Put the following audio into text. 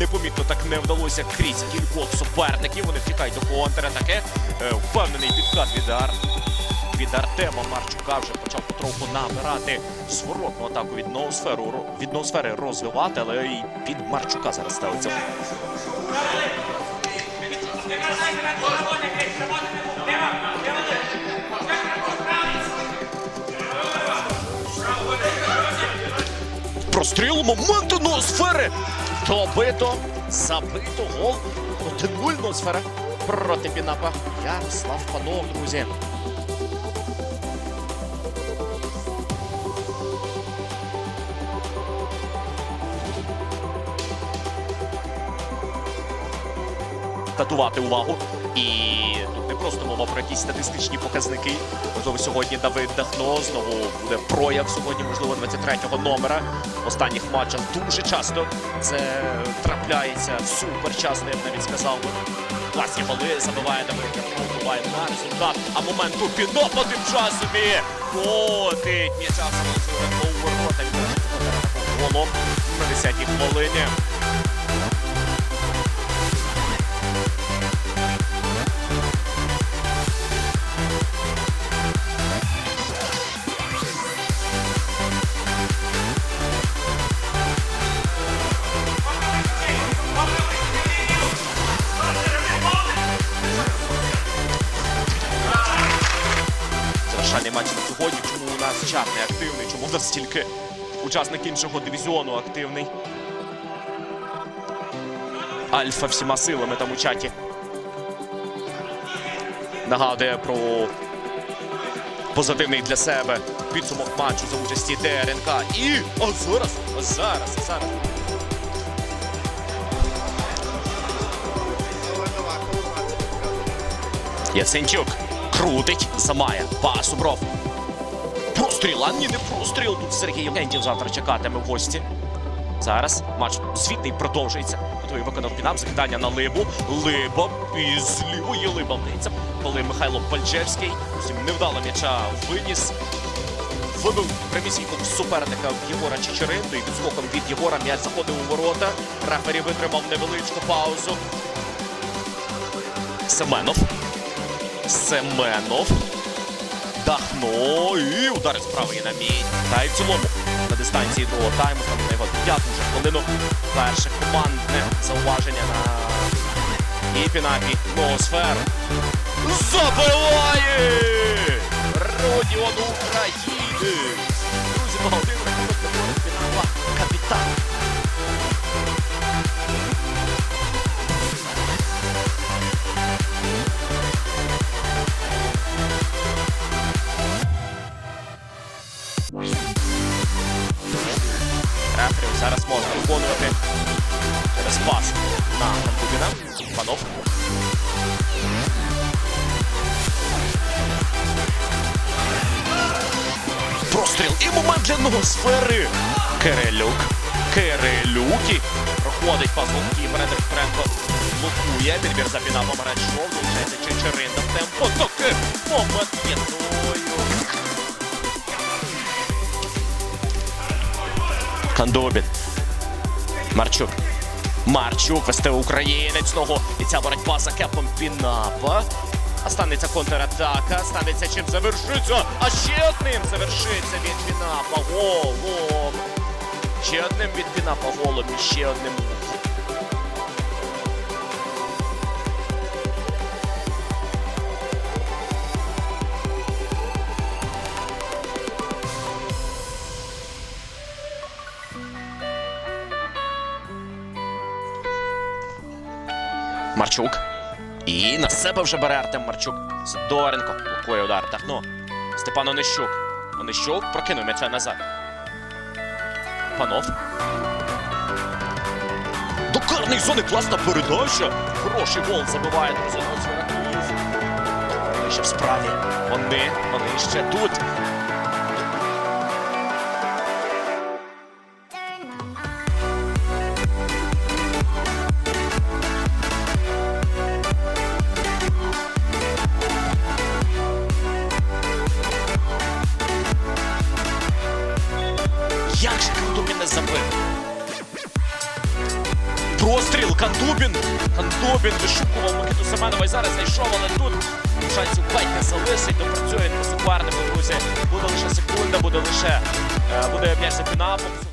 непомітно так не вдалося крізь кількох суперників. Вони втікають до контратаки. Е, Впевнений підкат від Ар. Від Артема Марчука вже почав потроху набирати зворотну атаку від ноосферу від ноосфери розвивати, але і під Марчука зараз ставиться. Простріл моменту ноосфери. Добито, забито гол. 1-0 ноосфера проти Пінапа. Ярослав Панов, друзі. Татувати увагу. І не просто мова про якісь статистичні показники. Можливо, сьогодні Давид Дахно знову буде прояв сьогодні, можливо, 23-го номера. В останніх матчах дуже часто це трапляється супер часто, я б навіть сказав. Класні голи забиває Давид вбиває на результат. А моменту Пінопа тим часом і котить м'яча у голом на 10-й хвилині. Сьогодні. Чому у нас чат не активний? Чому у нас тільки учасник іншого дивізіону активний? Альфа всіма силами там у чаті. Нагадує про позитивний для себе підсумок матчу за участі ДРНК. І о, зараз, о, зараз, зараз. Яценчук крутить, замає. Пас у бров. Простріл, а ні, не простріл. Тут Сергій Євгентів завтра чекатиме в гості. Зараз матч звітний продовжується. Готовий виконав пінап закидання на Либу. Либа із лівої Либа вдається. Коли Михайло Пальчевський зовсім невдало м'яча виніс. Вибив прямісінько суперника в Єгора Чечеринду і відскоком від Єгора м'яч заходив у ворота. Рефері витримав невеличку паузу. Семенов. Семенов. Дахно. І удари з правої на мій. Та й в цілому на дистанції другого тайму. Там на його п'яту вже хвилину. Перше командне зауваження на Іпінапі. Ноосфер. Забиває! Родіон України! Реферів зараз можна виконувати через пас на Гандубіна. Панов. Простріл і момент для ноосфери. Кирилюк. Кирилюки. Проходить пас голкіпера. Дерфренко блокує. Підбір за пінапом Радшов. Долучається Кандобін. Марчук. Марчук вести українець ногу. І ця боротьба за кепом Пінапа. А станеться контратака. Станеться чим завершиться. А ще одним завершиться від Пінапа голом. Ще одним від Пінапа голом і ще одним. Марчук. І на себе вже бере Артем Марчук. Сидоренко. Блокує удар. Так, ну. Степан Онищук. Онищук прокинув м'яча назад. Панов. До карної зони класна передача. Хороший гол забиває друзі. Ще в справі. Вони, вони ще тут. Забив. Простріл, Кандубін. Кандубін вишукував Микиту Семенова і зараз знайшов, але тут шансів ледь не залишить. Допрацює по супернику, друзі. Буде лише секунда, буде лише е, буде м'яч за пінапом.